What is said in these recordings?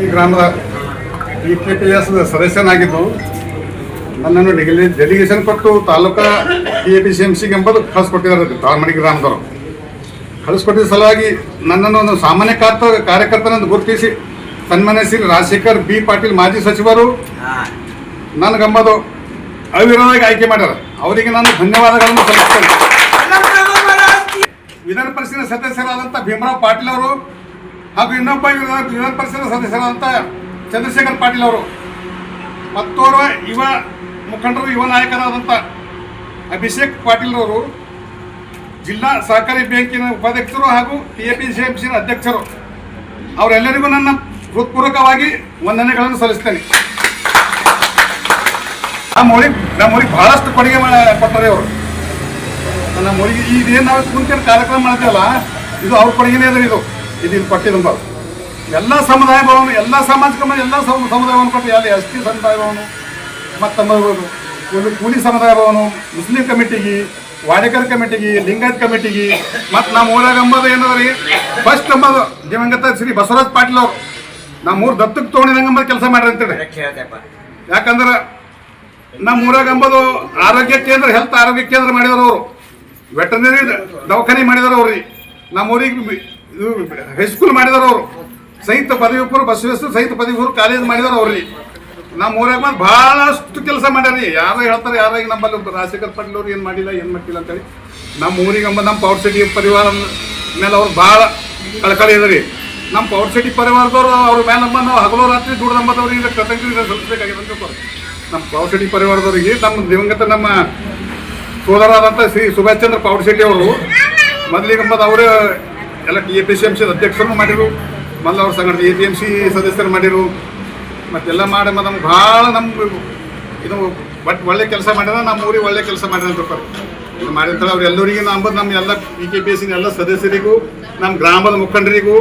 ಈ ಗ್ರಾಮದ P K P S ಸದಸ್ಯನಾಗಿದ್ದು ನನ್ನನ್ನು ಡೆಲಿ- ಡೆಲಿಗೇಷನ್ ಕೊಟ್ಟು taluka K A P C M ಸಿಗೆ ಎಂಬುದು ಕಳಿಸ್ಕೊಟ್ಟಿದ್ದಾರೆ ತಾಳ್ಮಡಿ ಗ್ರಾಮದವರು. ಕಳಿಸ್ಕೊಟ್ಟಿದ್ದ ಸಲುವಾಗಿ ನನ್ನನ್ನು ಒಂದು ಸಾಮಾನ್ಯ ಕಾರ್ತ ಕಾರ್ಯಕರ್ತನನ್ನು ಗುರುತಿಸಿ ತನ್ಮನೆ ಶ್ರೀ ರಾಜಶೇಖರ್ ಬಿ ಪಾಟೀಲ್ ಮಾಜಿ ಸಚಿವರು ನನಗಂಬದು ಅವಿರೋಧವಾಗಿ ಆಯ್ಕೆ ಮಾಡ್ಯಾರ. ಅವರಿಗೆ ನಾನು ಧನ್ಯವಾದಗಳನ್ನು ಸಲ್ಲಿಸ್ತೇನೆ. ವಿಧಾನ ಪರಿಷತ್ ಸದಸ್ಯರಾದಂಥ ಭೀಮರಾವ್ ಪಾಟೀಲ್ ಅವರು ಹಾಗೂ ಇನ್ನೊಬ್ಬ ವಿಧಾನ ಪರಿಷತ್ ಸದಸ್ಯರಾದಂಥ ಚಂದ್ರಶೇಖರ್ ಪಾಟೀಲ್ ಅವರು. ಮತ್ತೋರ್ವ ಯುವ ಮುಖಂಡರು, ಯುವ ನಾಯಕರಾದಂಥ ಅಭಿಷೇಕ್ ಪಾಟೀಲ್ ಅವರು ಜಿಲ್ಲಾ ಸಹಕಾರಿ ಬ್ಯಾಂಕಿನ ಉಪಾಧ್ಯಕ್ಷರು ಹಾಗೂ P A P C M ಸಿನ ಅಧ್ಯಕ್ಷರು. ಅವರೆಲ್ಲರಿಗೂ ನನ್ನ ಹೃತ್ಪೂರ್ವಕವಾಗಿ ವಂದನೆಗಳನ್ನು ಸಲ್ಲಿಸ್ತೇನೆ. ನಮ್ಮ ಊರಿಗೆ ನಮ್ಮ ಊರಿಗೆ ಬಹಳಷ್ಟು ಕೊಡುಗೆ ಕೊಟ್ಟರೆ ಅವರು. ನಮ್ಮ ಊರಿಗೆ ಇದೇನು ನಾವು ಕುಂತಿನ ಕಾರ್ಯಕ್ರಮ ಮಾಡ್ತೀವಲ್ಲ, ಇದು ಅವ್ರ ಕೊಡುಗೆನೇ ಅದ ಇದು. ಇದು ಇಲ್ಲಿ ಕೊಟ್ಟಿದ್ದು ಎಲ್ಲ ಸಮುದಾಯ ಭವನ ಎಲ್ಲ ಸಾಮಾಜಿಕ ಮನೆ ಎಲ್ಲ ಸಮ- ಸಮುದಾಯ ಭವನ ಕೊಟ್ಟು ಯಾವುದೇ ಎಸ್ ಟಿ ಸಮುದಾಯ ಭವನ ಮತ್ತು ಕೂಲಿ- ಕೂಲಿ ಸಮುದಾಯ ಭವನ ಮುಸ್ಲಿಂ ಕಮಿಟಿಗೆ ವಾಡಿಕರ್ ಕಮಿಟಿಗೆ ಲಿಂಗಾಯತ್ ಕಮಿಟಿಗೆ ಮತ್ತು ನಮ್ಮ ಊರಾಗ ಅಂಬೋದು ಏನದ ಫಸ್ಟ್ ಅಂಬೋದು ದಿವಂಗತ ಶ್ರೀ ಬಸವರಾಜ್ ಪಾಟೀಲ್ ಅವರು. ನಮ್ಮ ಊರು ದತ್ತಕ್ಕೆ ತೊಗೊಂಡಿದಂಗೆ ಅಂಬೋದು ಕೆಲಸ ಮಾಡ್ರಿ ಅಂತೇಳಿ ಯಾಕಂದ್ರೆ ನಮ್ಮ ಊರಾಗ ಅಂಬೋದು ಆರೋಗ್ಯ ಕೇಂದ್ರ ಹೆಲ್ತ್ ಆರೋಗ್ಯ ಕೇಂದ್ರ ಮಾಡಿದವರು ಅವರು. ವೆಟರ್ನರಿ ದವಾಖಾನೆ ಮಾಡಿದವರು ಅವ್ರಿ. ನಮ್ಮ ಊರಿಗೆ ಹೈಸ್ಕೂಲ್ ಮಾಡಿದಾರ ಅವರು. ಸಂಯುಕ್ತ ಪದವಿ ಪೂರ್ವ ಬಸವೇಶ್ವರ ಸಂಯುಕ್ತ ಪದವಿ ಪೂರ್ವ ಕಾಲೇಜ್ ಮಾಡಿದಾರ ಅವ್ರಿ ನಮ್ಮ ಊರಾಗ ಬಂದು ಭಾಳಷ್ಟು ಕೆಲಸ ಮಾಡ್ಯಾರಿ. ಯಾರೋ ಹೇಳ್ತಾರೆ, ಯಾರೋ ಈಗ ನಮ್ಮಲ್ಲಿ ರಾಜಶೇಖರ್ ಪಾಟೀಲ್ ಅವ್ರು ಏನು ಮಾಡಿಲ್ಲ ಏನು ಮಾಡಿಲ್ಲ ಅಂತೇಳಿ. ನಮ್ಮ ಊರಿಗೆ ಅಂಬ ನಮ್ಮ ಪವರ್ ಸಿಟಿ ಪರಿವಾರ ಮೇಲೆ ಅವ್ರು ಭಾಳ ಕಳಕಳಿ ಇದ್ರಿ ನಮ್ಮ ಪವರ್ ಸಿಟಿ ಪರಿವಾರದವರು, ಅವ್ರ ಮೇಲೆ ನಮ್ಮ ನಾವು ಹಗಲು ರಾತ್ರಿ ದುಡ್ದಂಬದವ್ರಿಗೆ ಕೃತಜ್ಞತೆ ಸಲ್ಲಿಸಬೇಕಾಗಿದೆ ಅಂತ. ನಮ್ಮ ಪವರ್ ಸಿಟಿ ಪರಿವಾರದವ್ರಿಗೆ ನಮ್ಮ ದಿವಂಗತ ನಮ್ಮ ಸೋದರಾದಂಥ ಶ್ರೀ ಸುಭಾಷ್ ಚಂದ್ರ ಪವರ್ ಸಿಟಿ ಅವರು, ಮೊದಲಿಗೆ ಅವರು ಎಲ್ಲ T A P C M C ಅಧ್ಯಕ್ಷರು ಮಾಡಿರು ಮೊದಲು ಅವ್ರ ಸಂಘಟನೆ ಎ ಪಿ ಎಂ ಸಿ ಸದಸ್ಯರು ಮಾಡಿರು. ಮತ್ತೆಲ್ಲ ಮಾಡಿ ನಮ್ಗೆ ಭಾಳ ನಮ್ಗೆ ಇದು ಬಟ್ ಒಳ್ಳೆ ಕೆಲಸ ಮಾಡ್ಯಾರ ನಮ್ಮ ಊರಿಗೆ ಒಳ್ಳೆ ಕೆಲಸ ಮಾಡ್ಯಾರ ಅಂತ ತಿಳ್ಕೊರಿ. ಇದು ಮಾಡಿರ್ತಾರೆ ಅವ್ರು ಎಲ್ಲರಿಗೂ ನಂಬದು ನಮ್ಮ ಎಲ್ಲ ಪಿ ಕೆ ಪಿ ಎಸ್ ಎಲ್ಲ ಸದಸ್ಯರಿಗೂ ನಮ್ಮ ಗ್ರಾಮದ ಮುಖಂಡರಿಗೂ,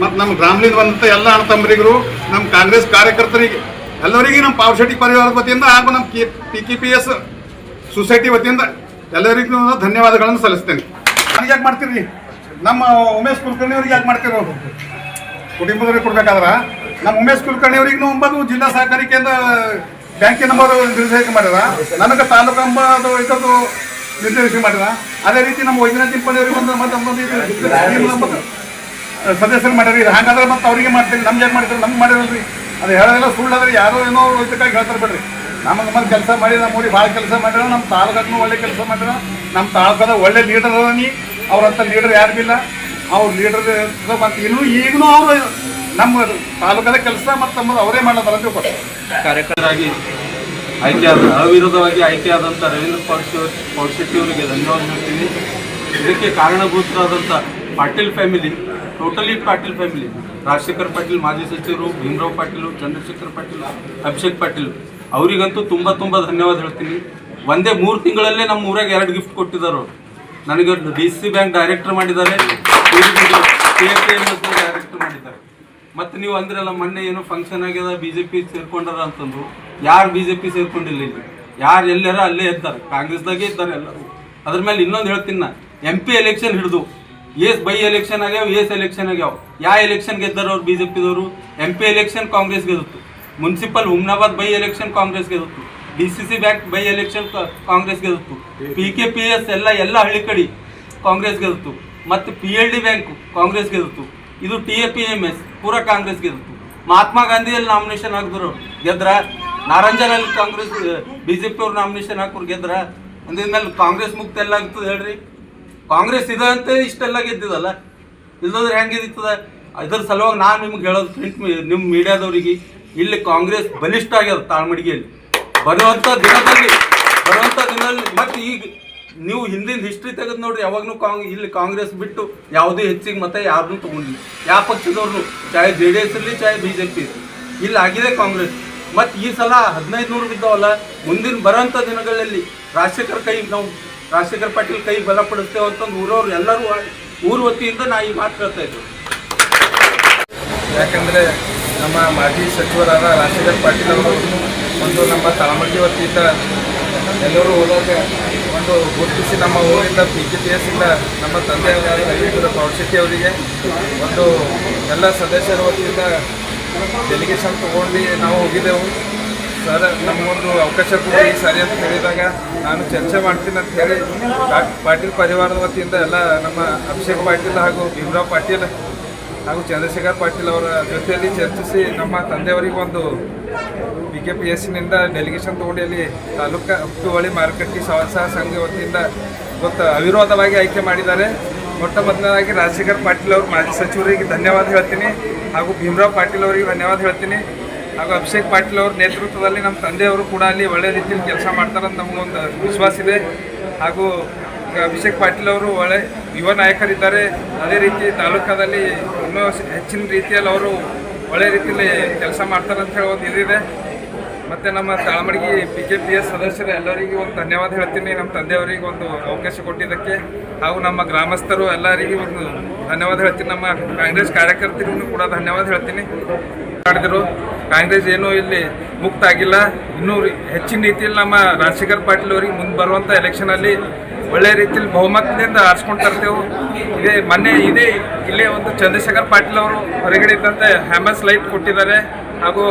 ಮತ್ತು ನಮ್ಮ ಗ್ರಾಮದಿಂದ ಬಂದಂಥ ಎಲ್ಲ ಅಣ್ಣ ನಮ್ಮ ಕಾಂಗ್ರೆಸ್ ಕಾರ್ಯಕರ್ತರಿಗೆ, ಎಲ್ಲರಿಗೂ ನಮ್ಮ ಪವರ್ ಶೆಟ್ಟಿ ಪರಿವಾರದ ವತಿಯಿಂದ ಹಾಗೂ ನಮ್ಮ K P K P S society ವತಿಯಿಂದ ಎಲ್ಲರಿಗೂ ನಾನು ಧನ್ಯವಾದಗಳನ್ನು ಸಲ್ಲಿಸ್ತೇನೆ. ನನಗೆ ಯಾಕೆ ಮಾಡ್ತೀರಿ? ನಮ್ಮ ಉಮೇಶ್ ಕುಲಕರ್ಣಿ ಅವ್ರಿಗೆ ಯಾಕೆ ಮಾಡ್ತೀರ ಕುಟುಂಬದವ್ರಿಗೆ ಕೊಡ್ಬೇಕಾದ್ರ? ನಮ್ಮ ಉಮೇಶ್ ಕುಲಕರ್ಣಿ ಅವ್ರಿಗೆ ಒಂಬತ್ತು ಜಿಲ್ಲಾ ಸಹಕಾರಿ ಕೇಂದ್ರ, ಬ್ಯಾಂಕಿನ ನಂಬರ್ ನಿರ್ದೇಶಕ ಮಾಡ್ಯಾರ ನನಗೆ ತಾಲೂಕು ಅಂಬದು ಇದರದ್ದು ನಿರ್ದೇಶಕ ಮಾಡ್ಯಾರ ಅದೇ ರೀತಿ ನಮ್ಮ ವೈದ್ಯನಾಥ್ ಅವ್ರಿಗೆ ಒಂದು ಮತ್ತೆ ಒಂದು ಸದಸ್ಯರು ಮಾಡ್ಯಾರ ಇದು ಹಾಗಾದ್ರೆ ಮತ್ತೆ ಅವರಿಗೆ ಮಾಡ್ತೀರಿ. ನಮ್ಗೆ ಯಾಕೆ ಮಾಡ್ತೀರಿ ನಮ್ಗೆ ಮಾಡಿರಲ್ರಿ. ಅದು ಹೇಳೋದೆಲ್ಲ ಸುಳ್ಳಾದ್ರೆ ಯಾರೋ ಏನೋ ಇದಕ್ಕಾಗಿ ಹೇಳ್ತಾರೆ ಬಿಡ್ರಿ. ನಮಗೆ ಮತ್ತೆ ಕೆಲಸ ಮಾಡಿ ನಮ್ಮ ಊರಿಗೆ ಭಾಳ ಕೆಲಸ ಮಾಡ್ಯಾರ ನಮ್ಮ ತಾಲೂಕನ್ನು ಒಳ್ಳೆ ಕೆಲಸ ಮಾಡ್ಯಾರ ನಮ್ಮ ತಾಲೂಕದ ಒಳ್ಳೆ ಲೀಡರ್ ಅದನಿ. ಅವ್ರಂಥ ಲೀಡರ್ ಯಾರು ಇಲ್ಲ. ಅವ್ರ ಲೀಡರ್ ಮತ್ತು ಇನ್ನೂ ಈಗಲೂ ಅವರು ನಮ್ಮ ತಾಲೂಕದ ಕೆಲಸ ಮತ್ತು ನಮ್ಮದು ಅವರೇ ಮಾಡೋದಲ್ಲ ತಿಳ್ಕೊತಾರೆ ಕಾರ್ಯಕರ್ತರಾಗಿ ಆಯ್ಕೆಯಾದ ಅವಿರೋಧವಾಗಿ ಆಯ್ಕೆಯಾದಂಥ ರವೀಂದ್ರ ಪಾಟೀಲ್ ಅವರಿಗೆ ಧನ್ಯವಾದ ಹೇಳ್ತೀನಿ. ಇದಕ್ಕೆ ಕಾರಣಭೂತರಾದಂಥ Patil family totally Patil family Rajashekar Patil, ಮಾಜಿ ಸಚಿವರು, ಭೀಮರಾವ್ ಪಾಟೀಲು, ಚಂದ್ರಶೇಖರ್ ಪಾಟೀಲ್, ಅಭಿಷೇಕ್ ಪಾಟೀಲ್, ಅವರಿಗಂತೂ ತುಂಬ ತುಂಬ ಧನ್ಯವಾದ ಹೇಳ್ತೀನಿ. ಒಂದೇ ಮೂರು ತಿಂಗಳಲ್ಲೇ ನಮ್ಮ ಊರಾಗ ಎರಡು ಗಿಫ್ಟ್ ಕೊಟ್ಟಿದ್ದಾರೆ ನನಗೆ ಡಿ ಸಿ ಬ್ಯಾಂಕ್ ಡೈರೆಕ್ಟರ್ ಮಾಡಿದ್ದಾರೆ. ಡೈರೆಕ್ಟರ್ ಮಾಡಿದ್ದಾರೆ. ಮತ್ತೆ ನೀವು ಅಂದ್ರಲ್ಲ, ಮೊನ್ನೆ ಏನೋ ಫಂಕ್ಷನ್ ಆಗ್ಯದ ಬಿ ಜೆ ಪಿ ಸೇರ್ಕೊಂಡಾರ ಅಂತಂದ್ರು ಯಾರು ಬಿ ಜೆ ಪಿ ಸೇರ್ಕೊಂಡಿಲ್ಲ ಇಲ್ಲಿ? ಯಾರು ಎಲ್ಲಾರ ಅಲ್ಲೇ ಇದ್ದಾರೆ. ಕಾಂಗ್ರೆಸ್ದಾಗೆ ಇದ್ದಾರೆ ಎಲ್ಲರೂ. ಅದ್ರ ಮೇಲೆ ಇನ್ನೊಂದು ಹೇಳ್ತೀನಿ ನಾ ಎಂ ಪಿ ಎಲೆಕ್ಷನ್ ಹಿಡಿದು ಎಸ್ ಬೈ ಎಲೆಕ್ಷನ್ ಆಗ್ಯಾವ ಎಸ್ ಎಲೆಕ್ಷನ್ ಆಗ್ಯಾವ. ಯಾವ ಎಲೆಕ್ಷನ್ ಗೆದ್ದಾರ ಅವ್ರು ಬಿ ಜೆ ಪಿದವರು ಎಂ ಪಿ ಎಲೆಕ್ಷನ್ ಕಾಂಗ್ರೆಸ್ ಗೆದ್ದು municipal Humnabad by election Congress ಗೆದ್ದಿತ್ತು. D C C bank by election Congress ಗೆದ್ದು ಪಿ ಕೆ ಪಿ ಎಸ್ ಎಲ್ಲ ಎಲ್ಲ ಹಳ್ಳಿ ಕಡೆ ಕಾಂಗ್ರೆಸ್ ಗೆದ್ದಿತ್ತು ಮತ್ತು P L D bank Congress ಗೆದ್ದು ಇದು T A P M S ಪೂರ ಕಾಂಗ್ರೆಸ್ ಗೆದ್ದಿತ್ತು ಮಹಾತ್ಮ ಗಾಂಧಿಯಲ್ಲಿ ನಾಮಿನೇಷನ್ ಹಾಕಿದ್ರು ಗೆದ್ರ? ನಾರಂಜನಲ್ಲಿ ಕಾಂಗ್ರೆಸ್ ಬಿ ಜೆ ಪಿ ಅವ್ರು ನಾಮಿನೇಷನ್ ಹಾಕೋರು ಗೆದ್ರ? ಅಂದಿದ್ಮೇಲೆ ಕಾಂಗ್ರೆಸ್ ಮುಕ್ತ ಎಲ್ಲ ಆಗ್ತದೆ ಹೇಳ್ರಿ. ಕಾಂಗ್ರೆಸ್ ಇದೆ ಅಂತ ಇಷ್ಟೆಲ್ಲ ಗೆದ್ದಿದಲ್ಲ ಇಲ್ಲದ್ರೆ ಹೆಂಗಿರ್ತದ ಇದ್ರ ಸಲುವಾಗಿ ನಾನು ನಿಮ್ಗೆ ಹೇಳೋದು ಪ್ರಿಂಟ್ ನಿಮ್ಮ ಮೀಡಿಯಾದವ್ರಿಗೆ ಇಲ್ಲಿ ಕಾಂಗ್ರೆಸ್ ಬಲಿಷ್ಠ ಆಗ್ಯದ ತಾಳ್ಮಡಿಗೆಯಲ್ಲಿ. ಬರುವಂಥ ದಿನದಲ್ಲಿ, ಬರುವಂತ ದಿನದಲ್ಲಿ ಮತ್ತೆ ಈಗ ನೀವು ಹಿಂದಿನ ಹಿಸ್ಟ್ರಿ ತೆಗೆದು ನೋಡ್ರಿ, ಯಾವಾಗಲೂ ಕಾಂಗ್, ಇಲ್ಲಿ ಕಾಂಗ್ರೆಸ್ ಬಿಟ್ಟು ಯಾವುದೇ ಹೆಚ್ಚಿಗೆ ಮತ ಯಾರನ್ನೂ ತಗೊಂಡಿಲ್ಲ. ಯಾವ ಪಕ್ಷದವ್ರನ್ನು, ಚಾಹೆ ಜೆ ಡಿ ಎಸ್ ಇರಲಿ ಚಾಹೆ ಬಿ ಜೆ ಪಿ ಇಲ್ಲಿ ಆಗಿದೆ ಕಾಂಗ್ರೆಸ್. ಮತ್ತು ಈ ಸಲ ಹದಿನೈದು ನೂರು ಬಿದ್ದಾವಲ್ಲ, ಮುಂದಿನ ಬರೋಂಥ ದಿನಗಳಲ್ಲಿ ರಾಜಶೇಖರ್ ಕೈ, ನಾವು ರಾಜಶೇಖರ್ ಪಾಟೀಲ್ ಕೈ ಬಲಪಡಿಸ್ತೇವೆ ಅಂತಂದು ಊರವ್ರು ಎಲ್ಲರೂ ಊರು ವತಿಯಿಂದ ನಾ ಈ ಮಾತು ಹೇಳ್ತಾ ಇದ್ದೆ ಯಾಕಂದರೆ ನಮ್ಮ ಮಾಜಿ ಸಚಿವರಾದ ರಾಜಶೇಖರ್ ಪಾಟೀಲ್ ಅವರು ಒಂದು ನಮ್ಮ ತಳಮಟ್ಟಿ ವತಿಯಿಂದ ಎಲ್ಲರೂ ಹೋದಾಗ ಒಂದು ಗುರುತಿಸಿ ನಮ್ಮ ಊರಿಂದ ಬಿ ಜೆ ಪಿ ಎಸ್ ಇಂದ ನಮ್ಮ ತಂದೆಯವರಾದ ರವೀಂದ್ರ ಪೌಡ್ಶೆಟ್ಟಿ ಅವರಿಗೆ ಒಂದು ಎಲ್ಲ ಸದಸ್ಯರ ವತಿಯಿಂದ ಡೆಲಿಗೇಷನ್ ತೊಗೊಂಡು ನಾವು ಹೋಗಿದ್ದೆವು. ಸರ್, ನಮಗೊಂದು ಅವಕಾಶ ಕೊಡಿ ಸಾರಿ ಅಂತ ಹೇಳಿದಾಗ ನಾನು ಚರ್ಚೆ ಮಾಡ್ತೀನಿ ಅಂತ ಹೇಳಿ ಪಾಟೀಲ್ ಪರಿವಾರದ ವತಿಯಿಂದ ಎಲ್ಲ ನಮ್ಮ ಅಭಿಷೇಕ್ ಪಾಟೀಲ್ ಹಾಗೂ ಭೀಮರಾವ್ ಪಾಟೀಲ್ ಹಾಗೂ ಚಂದ್ರಶೇಖರ್ ಪಾಟೀಲ್ ಅವರ ಜೊತೆಯಲ್ಲಿ ಚರ್ಚಿಸಿ ನಮ್ಮ ತಂದೆಯವರಿಗೆ ಒಂದು ಬಿ ಕೆ ಪಿ ಎಸ್ಸಿನಿಂದ ಡೆಲಿಗೇಷನ್ ತಗೊಂಡು ಇಲ್ಲಿ ತಾಲೂಕಾ ಹುಟ್ಟುವಳಿ ಮಾರುಕಟ್ಟೆ ಸಹಸಹ ಸಂಘ ವತಿಯಿಂದ ಇವತ್ತು ಅವಿರೋಧವಾಗಿ ಆಯ್ಕೆ ಮಾಡಿದ್ದಾರೆ. ಮೊಟ್ಟ ಮೊದಲನೇದಾಗಿ ರಾಜಶೇಖರ್ ಪಾಟೀಲ್ ಅವರು ಮಾಜಿ ಸಚಿವರಿಗೆ ಧನ್ಯವಾದ ಹೇಳ್ತೀನಿ ಹಾಗೂ ಭೀಮರಾವ್ ಪಾಟೀಲ್ ಅವರಿಗೆ ಧನ್ಯವಾದ ಹೇಳ್ತೀನಿ. ಹಾಗೂ ಅಭಿಷೇಕ್ ಪಾಟೀಲ್ ಅವ್ರ ನೇತೃತ್ವದಲ್ಲಿ ನಮ್ಮ ತಂದೆಯವರು ಕೂಡ ಅಲ್ಲಿ ಒಳ್ಳೆ ರೀತಿಯಲ್ಲಿ ಕೆಲಸ ಮಾಡ್ತಾರಂತ ನಮಗೊಂದು ವಿಶ್ವಾಸ ಇದೆ. ಹಾಗೂ ಅಭಿಷೇಕ್ ಪಾಟೀಲ್ ಅವರು ಒಳ್ಳೆ ಯುವ ನಾಯಕರಿದ್ದಾರೆ. ಅದೇ ರೀತಿ ತಾಲೂಕಾದಲ್ಲಿ ಇನ್ನೂ ಹೆಚ್ಚಿನ ರೀತಿಯಲ್ಲಿ ಅವರು ಒಳ್ಳೆ ರೀತಿಯಲ್ಲಿ ಕೆಲಸ ಮಾಡ್ತಾರೆ ಅಂತ ಹೇಳೋದು ಇದಿದೆ. ಮತ್ತು ನಮ್ಮ ತಾಳಮಡಿಗೆ ಬಿ ಜೆ ಪಿ ಎಸ್ ಸದಸ್ಯರು ಎಲ್ಲರಿಗೂ ಒಂದು ಧನ್ಯವಾದ ಹೇಳ್ತೀನಿ. ನಮ್ಮ ತಂದೆಯವರಿಗೆ ಒಂದು ಅವಕಾಶ ಕೊಟ್ಟಿದ್ದಕ್ಕೆ ಹಾಗೂ ನಮ್ಮ ಗ್ರಾಮಸ್ಥರು ಎಲ್ಲರಿಗೂ ಒಂದು ಧನ್ಯವಾದ ಹೇಳ್ತೀನಿ. ನಮ್ಮ ಕಾಂಗ್ರೆಸ್ ಕಾರ್ಯಕರ್ತರಿಗೂ ಕೂಡ ಧನ್ಯವಾದ ಹೇಳ್ತೀನಿ. ಮಾಡಿದರು. ಕಾಂಗ್ರೆಸ್ ಏನೂ ಇಲ್ಲಿ ಮುಕ್ತ ಆಗಿಲ್ಲ ಇನ್ನೂ ಹೆಚ್ಚಿನ ರೀತಿಯಲ್ಲಿ ನಮ್ಮ ರಾಜಶೇಖರ್ ಪಾಟೀಲ್ ಅವರಿಗೆ ಮುಂದೆ ಬರುವಂಥ ಎಲೆಕ್ಷನಲ್ಲಿ ಒಳ್ಳೆ ರೀತಿಯಲ್ಲಿ ಬಹುಮತದಿಂದ ಆರಿಸ್ಕೊಂಡು ತರ್ತೇವೆ. ಇದೇ ಮೊನ್ನೆ ಇದೇ ಇಲ್ಲೇ ಒಂದು ಚಂದ್ರಶೇಖರ್ ಪಾಟೀಲ್ ಅವರು ಹೊರಗಡೆ ಇದ್ದಂತೆ ಹ್ಯಾಮಸ್ ಲೈಟ್ ಕೊಟ್ಟಿದ್ದಾರೆ. ಹಾಗೂ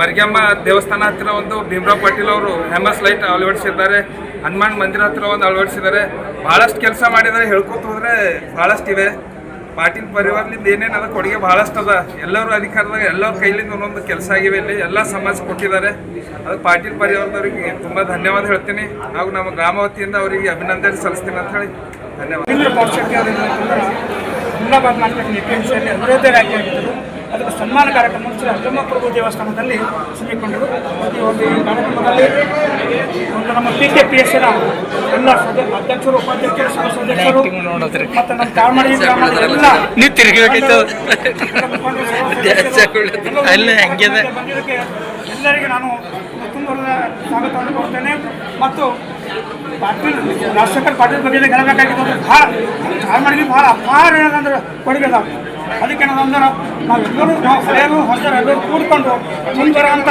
ಮರಿಗಮ್ಮ ದೇವಸ್ಥಾನ ಹತ್ತಿರ ಒಂದು ಭೀಮರಾವ್ ಪಾಟೀಲ್ ಅವರು ಹ್ಯಾಮಸ್ ಲೈಟ್ ಅಳವಡಿಸಿದ್ದಾರೆ. ಹನುಮಾನ್ ಮಂದಿರ ಹತ್ತಿರ ಒಂದು ಅಳವಡಿಸಿದ್ದಾರೆ. ಭಾಳಷ್ಟು ಕೆಲಸ ಮಾಡಿದ್ದಾರೆ. ಹೇಳ್ಕೊತ ಹೋದ್ರೆ ಭಾಳಷ್ಟು ಇವೆ. ಪಾಟೀಲ್ ಪರಿವಾರದಿಂದ ಏನೇನದ ಕೊಡುಗೆ ಬಹಳಷ್ಟು ಅದ. ಎಲ್ಲರೂ ಅಧಿಕಾರದಾಗ ಎಲ್ಲರ ಕೈಲಿಂದ ಒಂದೊಂದು ಕೆಲಸ ಆಗಿವೆ ಇಲ್ಲಿ. ಎಲ್ಲ ಸಮಾಜ ಕೊಟ್ಟಿದ್ದಾರೆ. ಅದು ಪಾಟೀಲ್ ಪರಿವಾರದವರಿಗೆ ತುಂಬ ಧನ್ಯವಾದ ಹೇಳ್ತೀನಿ. ಹಾಗೂ ನಮ್ಮ ಗ್ರಾಮ ವತಿಯಿಂದ ಅವರಿಗೆ ಅಭಿನಂದನೆ ಸಲ್ಲಿಸ್ತೀನಿ ಅಂತ ಹೇಳಿ ಧನ್ಯವಾದ. ಅದಕ್ಕೆ ಸನ್ಮಾನ ಕಾರ್ಯಕ್ರಮ ಶ್ರೀ ಅಜ್ಜಮ್ಮ ಪ್ರಭು ದೇವಸ್ಥಾನದಲ್ಲಿ ಹಮ್ಮಿಕೊಂಡರು ಈ ಒಂದು ಈ ಕಾರ್ಯಕ್ರಮದಲ್ಲಿ ಒಂದು ನಮ್ಮ ಪಿ ಕೆ ಪಿ ಎಸ್ಸಿನ ಎಲ್ಲ ಸದ ಅಧ್ಯಕ್ಷರು ಉಪಾಧ್ಯಕ್ಷರು ಸದಸ್ಯರು ಮತ್ತು ನಮ್ಮ ಗ್ರಾಮದ ಎಲ್ಲ ನೀವು ತಿರ್ಗಬೇಕಿತ್ತು ಎಲ್ಲ ಎಲ್ಲರಿಗೆ ನಾನು ತುಂಬ ಸ್ವಾಗತವನ್ನು ಕೊಡ್ತೇನೆ ಮತ್ತು ಪಾಟೀಲ್ ರಾಜಶೇಖರ್ ಪಾಟೀಲ್ ಬಗ್ಗೆ ಹೇಳಬೇಕಾಗಿದ್ದು ಭಾಳ ಕಾಲ್ಮಡಿಗೆ ಭಾಳ ಅಪಾರ ಏನಂದ್ರೆ ಕೊಡುಗೆ ಅದಕ್ಕೆ ಏನಂದ್ರೆ ನಾವೆಲ್ಲರೂ ನಾವು ಹಳೆಯರು ಹೊಸರು ಎಲ್ಲರೂ ಕೂಡ್ಕೊಂಡು ಮುಂದೆ ಬರೋಂಥ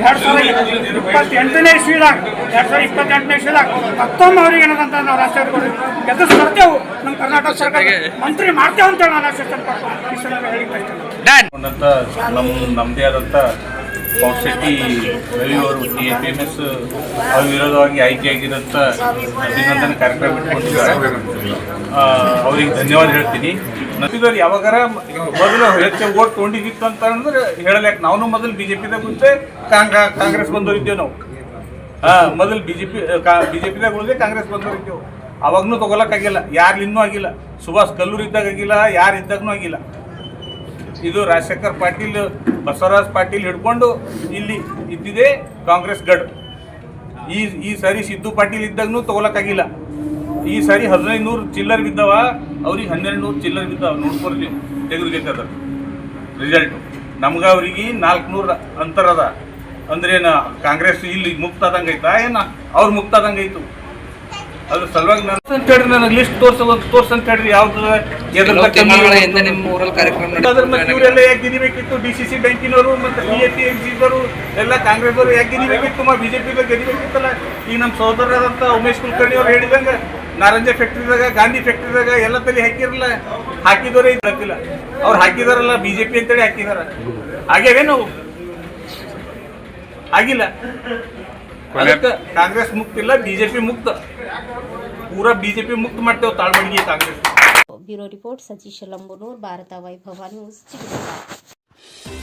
ಎರಡು ಸಾವಿರದ ಇಪ್ಪತ್ತೆಂಟನೇ ಇಸ್ವಿದಾಗ ಎರಡು ಸಾವಿರದ ಇಪ್ಪತ್ತೆಂಟನೇ ಇಸ್ವಿದಾಗ ಮತ್ತೊಮ್ಮೆ ಅವ್ರಿಗೆ ಏನಂತ ನಾವು ರಾಷ್ಟ್ರೀಯ ಎದುರು ಸರ್ತೇವು ನಮ್ಮ ಕರ್ನಾಟಕ ಸರ್ಕಾರ ಮಂತ್ರಿ ಮಾಡ್ತೇವೆ ಅಂತೇಳಿ ನಾನು ಆಶಿಸ್ತೇನೆ ನಮ್ಮ ನಮ್ಮದೇ ಆದಂಥ ಪೌರ್ಶೆಟ್ಟಿ ರವಿ ಅವರು T A P M S ಅವಿರೋಧವಾಗಿ ಆಯ್ಕೆಯಾಗಿರೋಂಥ ಅಭಿನಂದನೆ ಕಾರ್ಯಕ್ರಮ ಇಟ್ಕೊಂಡಿದ್ದಾರೆ. ಅವ್ರಿಗೆ ಧನ್ಯವಾದ ಹೇಳ್ತೀನಿ. ನಮ್ಮಿದವ್ರು ಯಾವಾಗಾರ ಮೊದಲು ಹೆಚ್ಚು ಓಟ್ ತೊಗೊಂಡಿದ್ದಿತ್ತು ಅಂತ ಅಂದ್ರೆ ನಾವು ಮೊದಲು ಬಿ ಜೆ ಪಿದಾಗ ಉಳಿದೆ ಕಾಂಗ್ರೆಸ್ ಬಂದವರಿದ್ದೇವೆ ನಾವು. ಹಾಂ, ಮೊದಲು B J P B J ಪಿದಾಗ ಉಳಿದೆ ಕಾಂಗ್ರೆಸ್ ಬಂದವರಿದ್ದೇವೆ. ಅವಾಗ್ನೂ ತಗೊಳಕ್ಕಾಗಿಲ್ಲ ಯಾರು ಇನ್ನೂ ಆಗಿಲ್ಲ. ಸುಭಾಷ್ ಕಲ್ಲೂರು ಇದ್ದಾಗ ಆಗಿಲ್ಲ, ಯಾರು ಇದ್ದಾಗೂ ಆಗಿಲ್ಲ. ಇದು ರಾಜಶೇಖರ್ ಪಾಟೀಲ್, ಬಸವರಾಜ್ ಪಾಟೀಲ್ ಹಿಡ್ಕೊಂಡು ಇಲ್ಲಿ ಇದ್ದಿದೆ ಕಾಂಗ್ರೆಸ್ ಗಡ್. ಈ ಈ ಸಾರಿ ಸಿದ್ದು ಪಾಟೀಲ್ ಇದ್ದಾಗೂ ತಗೊಳಕ್ಕಾಗಿಲ್ಲ ಈ ಸಾರಿ ಹದಿನೈದು ನೂರು ಚಿಲ್ಲರ್ ಬಿದ್ದವ ಅವ್ರಿಗೆ ಹನ್ನೆರಡು ನೂರು ಚಿಲ್ಲರ್ ಬಿದ್ದಾವ ನೋಡ್ಕೊರಿ ನೀವು ತೆಗೆದುಬೇಕಾದ್ರೆ ರಿಸಲ್ಟು ನಮ್ಗೆ ಅವ್ರಿಗೆ ನಾಲ್ಕುನೂರು ಅಂತರ ಅದ. ಅಂದ್ರೇನು ಕಾಂಗ್ರೆಸ್ ಇಲ್ಲಿ ಮುಕ್ತ ಆದಂಗೆ ಐತಾ? ಏನ ಅವ್ರು ಮುಕ್ತ ಆದಂಗೆ ಐತು. ಅದ್ರ ಸಲುವಾಗಿ ನಾನು ಅಂತ ಹೇಳ್ರಿ ನನಗೆ ಲಿಸ್ಟ್ ತೋರ್ಸ ತೋರ್ಸ್ ಅಂತ ಹೇಳ್ರಿ ಯಾವ್ದು ಅದ್ರ ಮತ್ತೆ ಇವರೆಲ್ಲ ಯಾಕೆ ಗೆದಿಬೇಕಿತ್ತು ಡಿ ಸಿ ಸಿ ಬ್ಯಾಂಕಿನವರು ಮತ್ತೆ ಬಿ ಎಸ್ ಸಿ ಎಂ ಸಿದವರು ಎಲ್ಲ ಕಾಂಗ್ರೆಸ್ ಅವರು ಯಾಕೆ ಗೆದಿಬೇಕಿತ್ತು ಬಿಜೆಪಿ ಗೆದಿಬೇಕಿತ್ತಲ್ಲ ಈಗ ನಮ್ಮ ಸಹೋದರರಾದಂಥ ಉಮೇಶ್ ಕುಲಕರ್ಣಿ ಅವ್ರು ಹೇಳಿದಂಗೆ ನಾರಂಜ ಫ್ಯಾಕ್ಟ್ರಿದಾಗ ಗಾಂಧಿ ಫ್ಯಾಕ್ಟ್ರಿದಾಗ ಎಲ್ಲ ತಲೆ ಹಾಕಿರಲ್ಲ ಹಾಕಿದವರೇ ಇದ್ದಿಲ್ಲ ಅವ್ರು ಹಾಕಿದಾರಲ್ಲ ಬಿಜೆಪಿ ಅಂತೇಳಿ ಹಾಕಿದಾರ. ಆಗ್ಯಾವೇನು ಆಗಿಲ್ಲ. ಅದಕ್ಕೆ ಕಾಂಗ್ರೆಸ್ ಮುಕ್ತ ಇಲ್ಲ ಬಿಜೆಪಿ ಮುಕ್ತ. ಪೂರಾ ಬಿಜೆಪಿ ಮುಕ್ತ ಮಾಡ್ತೇವೆ ತಾಳ್ಮಡಿಗೆ Congress. Bureau report Satish Lambunur Bharatha Vaibhava news Chikkaballapura